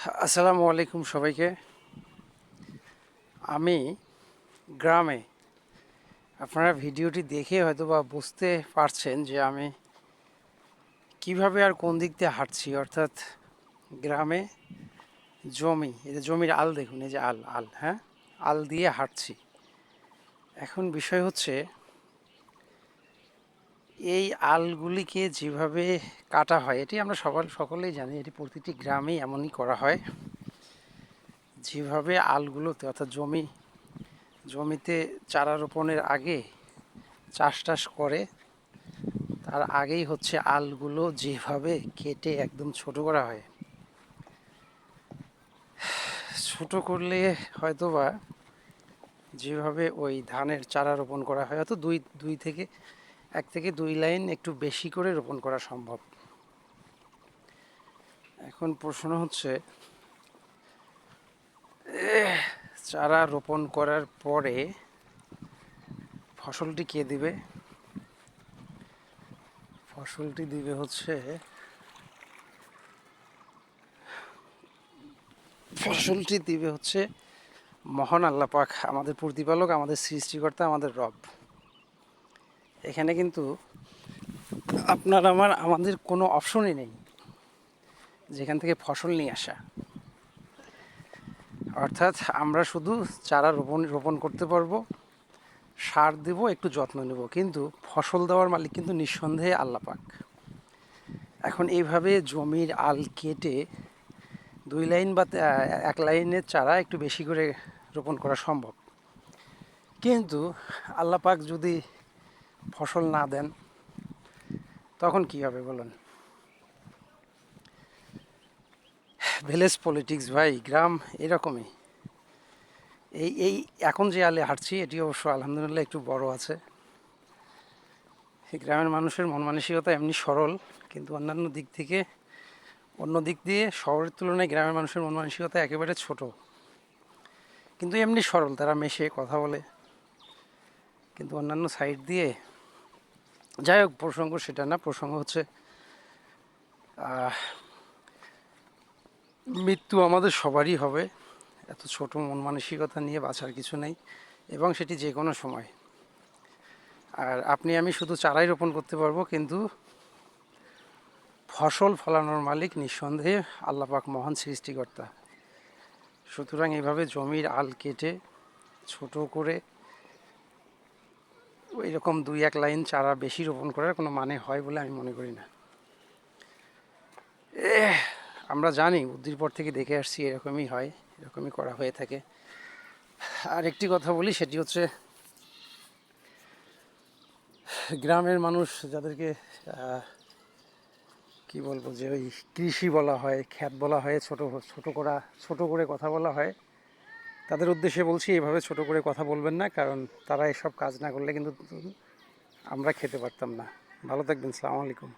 আসসালামু আলাইকুম সবাইকে। আমি গ্রামে, আপনারা ভিডিওটি দেখে হয়তো বা বুঝতে পারছেন যে আমি কীভাবে আর কোন দিক দিয়ে হাঁটছি, অর্থাৎ গ্রামে জমি, এই যে জমির আল দেখুন, এই যে আল আল হ্যাঁ? আল দিয়ে হাঁটছি। এখন বিষয় হচ্ছে এই আলগুলিকে যেভাবে কাটা হয়, এটি আমরা সবার, সকলেই জানি, এটি প্রতিটি গ্রামেই এমনই করা হয়। যেভাবে আলগুলোতে, অর্থাৎ জমি, জমিতে চারা রোপণের আগে চাষ টাস করে, তার আগেই হচ্ছে আলগুলো যেভাবে কেটে একদম ছোট করা হয়। ছোট করলে হয়তো বা যেভাবে ওই ধানের চারা রোপণ করা হয় হয়তো দুই দুই থেকে এক থেকে দুই লাইন একটু বেশি করে রোপণ করা সম্ভব। এখন প্রশ্ন হচ্ছে চারা রোপণ করার পরে ফসলটি কে দিবে? ফসলটি দিবে হচ্ছে, ফসলটি দিবে হচ্ছে মহান আল্লাহ পাক, আমাদের প্রতিপালক, আমাদের সৃষ্টিকর্তা, আমাদের রব। এখানে কিন্তু আপনার আমার, আমাদের কোনো অপশনই নেই। যেখান থেকে ফসল নিয়ে আসা। অর্থাৎ আমরা শুধু চারা রোপণ রোপণ করতে পারব, সার দেব, একটু যত্ন নেব। কিন্তু ফসল দেওয়ার মালিক কিন্তু নিঃসন্দেহে আল্লাপাক। এখন এইভাবে জমির আল কেটে দুই লাইন বা এক লাইনের চারা একটু বেশি করে রোপণ করা সম্ভব। কিন্তু আল্লাপাক যদি ফসল না দেন, তখন কি হবে বলুন? ভিলেজ পলিটিক্স ভাই, গ্রাম এরকমই। এই এই এখন যে আলে হাঁটছি, এটি অবশ্য আলহামদুলিল্লাহ একটু বড় আছে। গ্রামের মানুষের মন মানসিকতা এমনি সরল, কিন্তু অন্যান্য দিক থেকে, অন্য দিক দিয়ে শহরের তুলনায় গ্রামের মানুষের মন মানসিকতা একেবারে ছোট। কিন্তু এমনি সরল, তারা মেশে, কথা বলে। কিন্তু অন্যান্য সাইড দিয়ে, যাই হোক, প্রসঙ্গ সেটা না, প্রসঙ্গ হচ্ছে মৃত্যু আমাদের সবারই হবে, এত ছোট মন মানসিকতা নিয়ে বাঁচার কিছু নেই, এবং সেটি যে কোনো সময়। আর আপনি, আমি শুধু চারাই রোপণ করতে পারব, কিন্তু ফসল ফলানোর মালিক নিঃসন্দেহে আল্লাপাক মহান সৃষ্টিকর্তা। সুতরাং এভাবে জমির আল কেটে, ছোট করে ওই রকম দুই এক লাইন চারা বেশি রোপণ করার কোনো মানে হয় বলে আমি মনে করি না। আমরা জানি বুদ্ধির পর থেকে দেখে আসছি এরকমই হয়, এরকমই করা হয়ে থাকে। আর একটি কথা বলি, সেটি হচ্ছে, গ্রামের মানুষ যাদেরকে কি বলব যে ওই কৃষি বলা হয়, খ্যাত বলা হয়, ছোট ছোট করা, ছোট করে কথা বলা হয় তাদের উদ্দেশ্যে বলছি, এভাবে ছোট করে কথা বলবেন না, কারণ তারা এসব কাজ না করলে কিন্তু আমরা খেতে পারতাম না। ভালো থাকবেন, সালাম আলাইকুম।